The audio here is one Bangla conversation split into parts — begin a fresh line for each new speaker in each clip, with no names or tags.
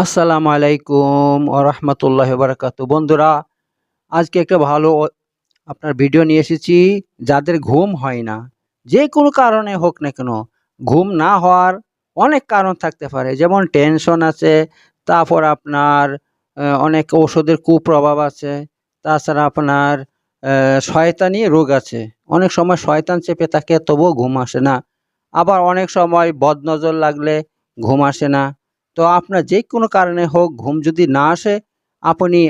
আসসালামু আলাইকুম ও রহমতুল্লাহ বারাকাতু বন্ধুরা, আজকে একটা ভালো আপনার ভিডিও নিয়ে এসেছি। যাদের ঘুম হয় না, যে কোনো কারণে হোক না কেন, ঘুম না হওয়ার অনেক কারণ থাকতে পারে। যেমন টেনশন আছে, তারপর আপনার অনেক ওষুধের কুপ্রভাব আছে, তাছাড়া আপনার শয়তানি রোগ আছে। অনেক সময় শয়তান চেপে থাকে, তবুও ঘুম আসে না। আবার অনেক সময় বদনজর লাগলে ঘুম আসে না। তো আপনার যে কোনো কারণে হোক, ঘুম যদি না আসে, আপনি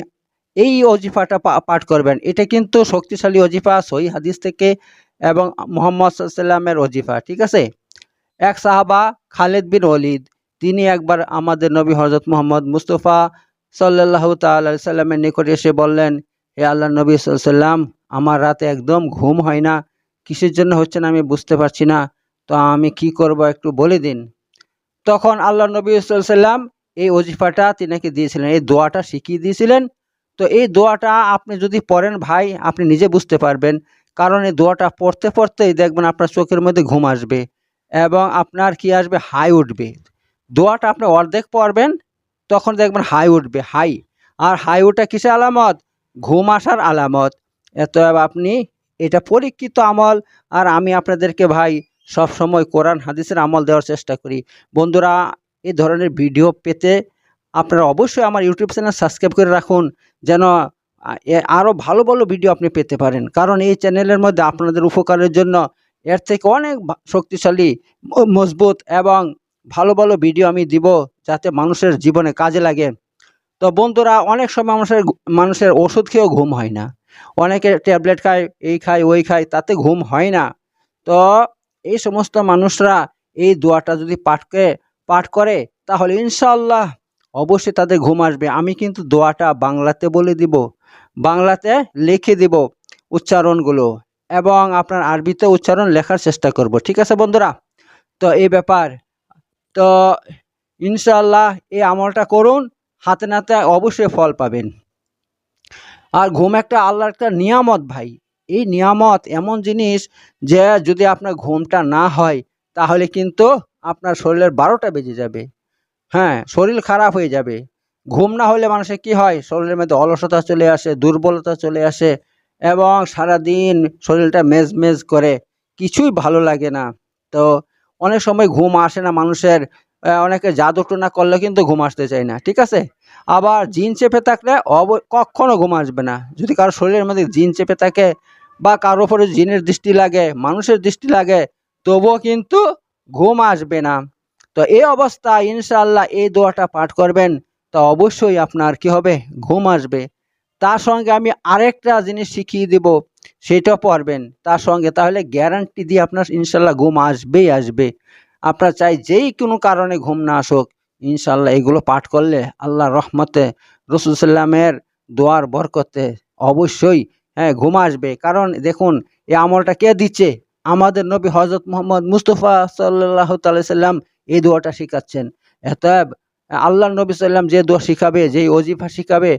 এই অজিফাটা পাঠ করবেন। এটা কিন্তু শক্তিশালী অজিফা, সহি হাদিস থেকে এবং মোহাম্মদ সাল্লামের অজিফা, ঠিক আছে? এক সাহাবা, খালেদ বিন ওলিদ তিনি একবার আমাদের নবী হজরত মোহাম্মদ মুস্তফা সাল্লাহ তাল্লাহ সাল্লামের নিকট এসে বললেন, হে আল্লাহ নবী সাল্লাম আমার রাতে একদম ঘুম হয় না। কিসের জন্য হচ্ছে না আমি বুঝতে পারছি না। তো আমি কি করব একটু বলে দিন। তখন আল্লাহ নবী সাল্লাম এই অজিফাটা তিনাকে দিয়েছিলেন, এই দোয়াটা শিখিয়ে দিয়েছিলেন। তো এই দোয়াটা আপনি যদি পড়েন ভাই, আপনি নিজে বুঝতে পারবেন। কারণ এই দোয়াটা পড়তে পড়তেই দেখবেন আপনার চোখের মধ্যে ঘুম আসবে এবং আপনার কি আসবে? হাই উঠবে। দোয়াটা আপনি অর্ধেক পড়বেন, তখন দেখবেন হাই উঠবে, হাই। আর হাই ওঠা কিসের আলামত? ঘুম আসার আলামত। এত আপনি এটা পরীক্ষিত আমল। আর আমি আপনাদেরকে ভাই সব সময় কোরআন, হাদিসের আমল দেওয়ার চেষ্টা করি। বন্ধুরা এই ধরনের ভিডিও পেতে আপনারা অবশ্যই আমার ইউটিউব চ্যানেল সাবস্ক্রাইব করে রাখুন, যেন আরও ভালো ভালো ভিডিও আপনি পেতে পারেন। কারণ এই চ্যানেলের মধ্যে আপনাদের উপকারের জন্য এর থেকে অনেক শক্তিশালী মজবুত এবং ভালো ভালো ভিডিও আমি দিব, যাতে মানুষের জীবনে কাজে লাগে। তো বন্ধুরা, অনেক সময় মানুষের মানুষের ওষুধ খেয়েও ঘুম হয় না। অনেকে ট্যাবলেট খায়, এই খায়, ওই খায়, তাতে ঘুম হয় না। তো এই সমস্ত মানুষরা এই দোয়াটা যদি পাঠকে পাঠ করে, তাহলে ইনশাল্লাহ অবশ্যই তাদের ঘুম আসবে। আমি কিন্তু দোয়াটা বাংলাতে বলে দিব, বাংলাতে লিখে দিব উচ্চারণগুলো এবং আপনার আরবিতে উচ্চারণ লেখার চেষ্টা করব, ঠিক আছে বন্ধুরা? তো এই ব্যাপার। তো ইনশাল্লাহ এই আমলটা করুন, হাতে নাতে অবশ্যই ফল পাবেন। আর ঘুম একটা আল্লাহর একটা নিয়ামত ভাই। এই নিয়ামত এমন জিনিস যে যদি আপনার ঘুমটা না হয়, তাহলে কিন্তু আপনার শরীরের বারোটা বেজে যাবে। হ্যাঁ শরীর খারাপ হয়ে যাবে। ঘুম না হলে মানুষের কি হয়? শরীরের মধ্যে অলসতা চলে আসে, দুর্বলতা চলে আসে এবং সারাদিন শরীরটা মেজ মেজ করে, কিছুই ভালো লাগে না। তো অনেক সময় ঘুম আসে না মানুষের অনেকে জাদু টোনা করলে কিন্তু ঘুম আসতে চায় না, ঠিক আছে? আবার জিন চেপে থাকলে অব, কখনো ঘুম আসবে না। যদি কারও শরীরের মধ্যে জিন চেপে থাকে বা কারোর উপরে জিনের দৃষ্টি লাগে, মানুষের দৃষ্টি লাগে, তবুও কিন্তু ঘুম আসবে না। তো এই অবস্থা ইনশাল্লাহ এই দোয়াটা পাঠ করবেন, তো অবশ্যই আপনার কি হবে? ঘুম আসবে। তার সঙ্গে আমি আরেকটা জিনিস শিখিয়ে দেব সেটা পড়বেন। তার সঙ্গে তাহলে গ্যারান্টি দিয়ে আপনার ইনশাল্লাহ ঘুম আসবেই আসবে। আপনার চাই যেই কোনো কারণে ঘুম না আসুক ইনশাল্লাহ এগুলো পাঠ করলে আল্লাহ রহমতে রসুল সাল্লামের দোয়ার বরকতে অবশ্যই হ্যাঁ ঘুম আসবে। কারণ দেখুন, এই আমলটা কে দিচ্ছে? আমাদের নবী হজরত মোহাম্মদ মুস্তফা সাল্লাহ সাল্লাম এই দোয়াটা শিখাচ্ছেন। এতএব আল্লাহ নবী সাল্লাম যে দোয়া শিখাবে যেই অজিফা শিখাবে,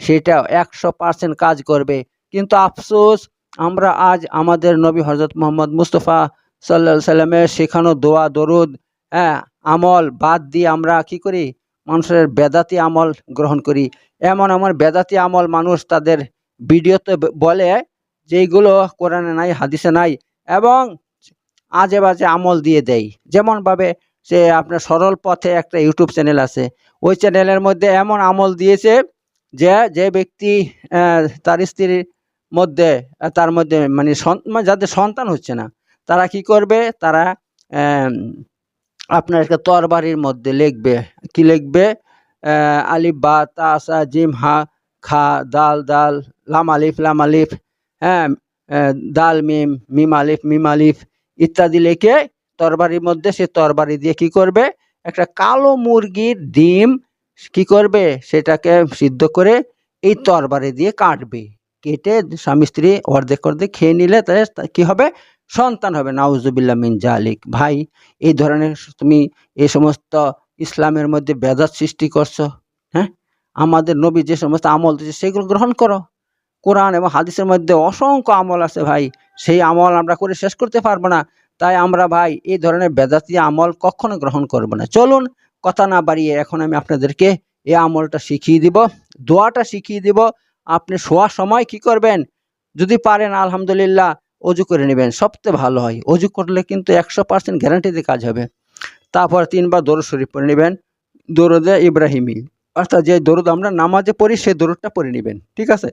সেটা একশো পার্সেন্ট কাজ করবে। কিন্তু আফসোস, আমরা আজ আমাদের নবী হজরত মোহাম্মদ মুস্তফা সাল্লা সাল্লামের শেখানো দোয়া, দরুদ হ্যাঁ আমল বাদ দিয়ে আমরা কি করি? মানুষের বেদাতি আমল গ্রহণ করি। এমন এমন বেদাতি আমল মানুষ তাদের ভিডিওতে বলে যেইগুলো কোরআনে নাই, হাদিসে নাই এবং আজে বাজে আমল দিয়ে দেয়। যেমনভাবে সে আপনার সরল পথে একটা ইউটিউব চ্যানেল আছে। ওই চ্যানেলের মধ্যে এমন আমল দিয়েছে যে যে ব্যক্তি তার স্ত্রীর মধ্যে, তার মধ্যে মানে মানে যাদের সন্তান হচ্ছে না, তারা কি করবে? তারা আপনার একটা তরবারির মধ্যে লিখবে। কি লিখবে? আলিফ, বা তাসা জিম, হা, খা, দাল দাল, লাম, আলিফ লাম, আলিফ হ্যাঁ দাল, মিম মিম, আলিফ মিম, আলিফ ইত্যাদি লিখে তরবারির মধ্যে সে তরবারি দিয়ে কি করবে? একটা কালো মুরগির ডিম কি করবে? সেটাকে সিদ্ধ করে এই তরবারি দিয়ে কাটবে। কেটে স্বামী স্ত্রী অর্ধেক অর্ধেক খেয়ে নিলে তাহলে কি হবে? সন্তান হবে। নাউজুবিল্লা মিন জালিক। ভাই, এই ধরনের তুমি এই সমস্ত ইসলামের মধ্যে বেদাত সৃষ্টি করছ হ্যাঁ? আমাদের নবী যে সমস্ত আমল দিয়েছে, সেগুলো গ্রহণ করো। কোরআন এবং হাদিসের মধ্যে অসংখ্য আমল আছে ভাই। সেই আমল আমরা করে শেষ করতে পারব না। তাই আমরা ভাই, এই ধরনের বেদাতি আমল কখনো গ্রহণ করব না। চলুন, কথা না বাড়িয়ে এখন আমি আপনাদেরকে এই আমলটা শিখিয়ে দিব, দোয়াটা শিখিয়ে দিব। আপনি শোয়ার সময় কি করবেন? যদি পারেন, আলহামদুলিল্লাহ অজু করে নেবেন, সবচেয়ে ভালো হয়। অজু করলে কিন্তু একশো পার্সেন্ট গ্যারান্টিতে কাজ হবে। তারপর তিনবার দরুদ শরীফ পড়ে নেবেন, দরুদে ইব্রাহিমী। অর্থাৎ যে দরুদ আমরা নামাজে পড়ি সেই দরুদটা পড়ে নেবেন, ঠিক আছে?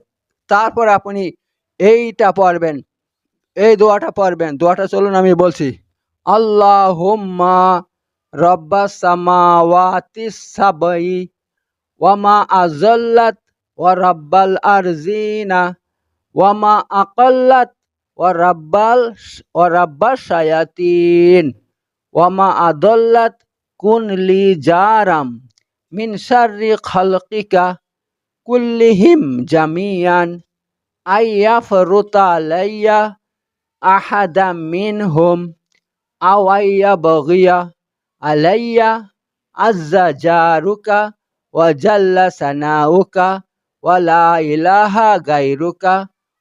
তারপর আপনি এইটা পড়বেন, এই দোয়াটা পড়বেন। দোয়াটা চলুন আমি বলছি, আল্লাহুম্মা রব্বাস সামাওয়াতি সাবাই ওয়ামা আজল্লাত ওয়া রাব্বাল আরজিনা ওয়ামা আকাল্লাত ওয়া রাব্বাল ওয়া রাব্বাস শায়াতিন ওয়ামা আদল্লাত কুন লি জারাম মিন শাররি খালকিকা কুল্লিহিম জামিয়ান আইয়া ফরুতা আলাইয়া আহাদা মিনহুম আওয়াইয়া বগিয়া আলাইয়া আজ্জা জারুকা ওয়া জাল্লা সানাউকা ওয়ালা ইলাহা গাইরুকা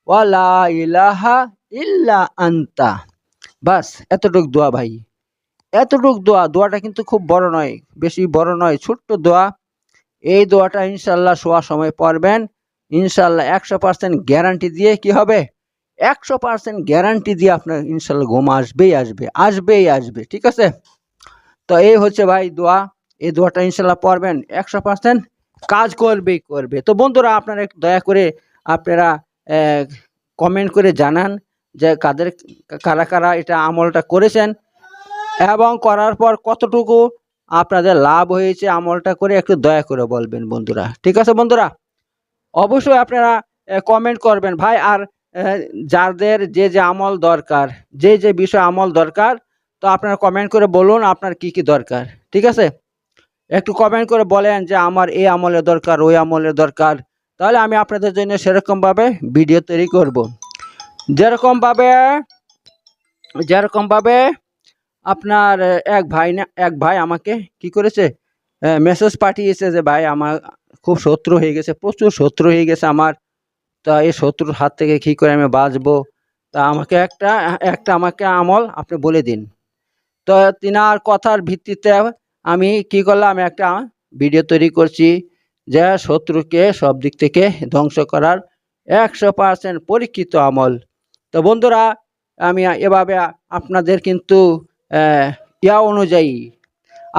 ওয়ালা ইলাহা ইল্লা আন্তা। বাস, এতটুক দোয়া ভাই। এতটুক দোয়া, দোয়াটা কিন্তু খুব বড় নয়, বেশি বড় নয়, ছোট্ট দোয়া। এই দোয়াটা ইনশাল্লাহ শোয়ার সময় পড়বেন। ইনশাল্লাহ একশো পার্সেন্ট গ্যারান্টি দিয়ে কি হবে? একশো পার্সেন্ট গ্যারান্টি দিয়ে আপনার ইনশাল্লাহ ঘুম আসবেই আসবে আসবেই আসবে, ঠিক আছে? তো এই হচ্ছে ভাই দোয়া, এই দোয়াটা ইনশাল্লাহ পড়বেন, একশো পার্সেন্ট কাজ করবেই করবে। তো বন্ধুরা, আপনারা দয়া করে আপনারা কমেন্ট করে জানান যে কাদের কারা কারা এটা আমলটা করেছেন এবং করার পর কতটুকু আপনাদের লাভ হয়েছে আমলটা করে একটু দয়া করে বলবেন বন্ধুরা। ঠিক আছে বন্ধুরা? অবশ্যই আপনারা কমেন্ট করবেন। ভাই, আর যাদের যে যে আমল দরকার, যে যে বিষয় আমল দরকার, তো আপনারা কমেন্ট করে বলুন আপনার কি কি দরকার। ঠিক আছে? একটু কমেন্ট করে বলেন যে আমার এই আমলের দরকার, ওই আমলের দরকার। তাহলে আমি আপনাদের জন্য সেরকমভাবে ভিডিও তৈরি করব। যেরকমভাবে যেরকমভাবে আপনার এক ভাই না, এক ভাই আমাকে কি করেছে মেসেজ পাঠিয়েছে যে, ভাই, আমার খুব শত্রু হয়ে গেছে, প্রচুর শত্রু হয়ে গেছে আমার। তা এই শত্রুর হাত থেকে কী করে আমি বাঁচবো? তা আমাকে একটা একটা আমাকে আমল আপনি বলে দিন। তো তিনার কথার ভিত্তিতে আমি কি করলাম, একটা ভিডিও তৈরি করছি যে, শত্রুকে সব দিক থেকে ধ্বংস করার একশো পার্সেন্ট পরীক্ষিত আমল। তো বন্ধুরা, আমি এভাবে আপনাদের কিন্তু ইয়া অনুযায়ী,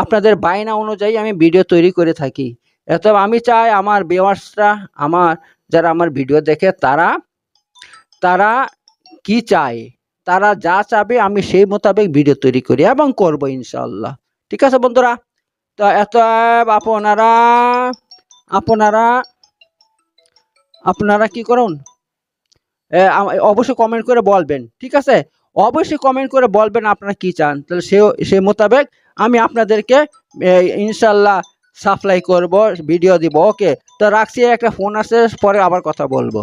আপনাদের বায়না অনুযায়ী আমি ভিডিও তৈরি করে থাকি। এত আমি চাই আমার ভিউয়ার্সরা আমার যারা আমার ভিডিও দেখে, তারা তারা কি চায়? তারা যা চাবে, আমি সেই মোতাবেক ভিডিও তৈরি করি এবং করব ইনশাল্লাহ ঠিক আছে বন্ধুরা? তো এত, আপনারা আপনারা আপনারা কি করুন? অবশ্যই কমেন্ট করে বলবেন, ঠিক আছে? অবশ্যই কমেন্ট করে বলবেন আপনারা কি চান। তাহলে সে সে মোতাবেক আমি আপনাদেরকে ইনশাল্লাহ সাপ্লাই করব ভিডিও দিব ওকে তো রাখছি, একটা ফোন আসে পরে আবার কথা বলব।